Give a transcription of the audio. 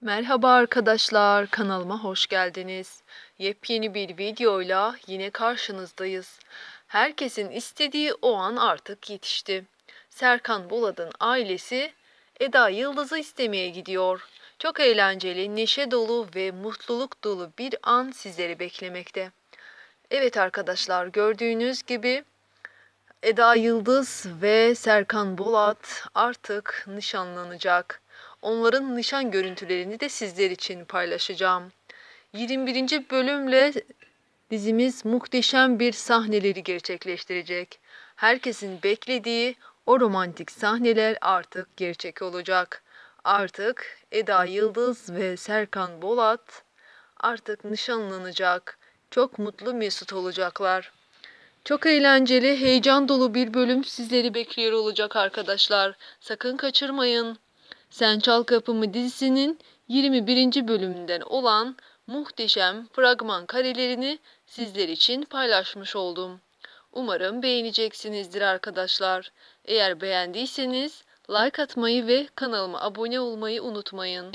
Merhaba arkadaşlar, kanalıma hoş geldiniz. Yepyeni bir videoyla yine karşınızdayız. Herkesin istediği o an artık yetişti. Serkan Bolat'ın ailesi Eda Yıldız'ı istemeye gidiyor. Çok eğlenceli, neşe dolu ve mutluluk dolu bir an sizleri beklemekte. Evet arkadaşlar, gördüğünüz gibi Eda Yıldız ve Serkan Bolat artık nişanlanacak. Onların nişan görüntülerini de sizler için paylaşacağım. 21. bölümle dizimiz muhteşem bir sahneleri gerçekleştirecek. Herkesin beklediği o romantik sahneler artık gerçek olacak. Artık Eda Yıldız ve Serkan Bolat artık nişanlanacak. Çok mutlu mesut olacaklar. Çok eğlenceli, heyecan dolu bir bölüm sizleri bekliyor olacak arkadaşlar. Sakın kaçırmayın. Sen Çal Kapımı dizisinin 21. bölümünden olan muhteşem fragman karelerini sizler için paylaşmış oldum. Umarım beğeneceksinizdir arkadaşlar. Eğer beğendiyseniz like atmayı ve kanalıma abone olmayı unutmayın.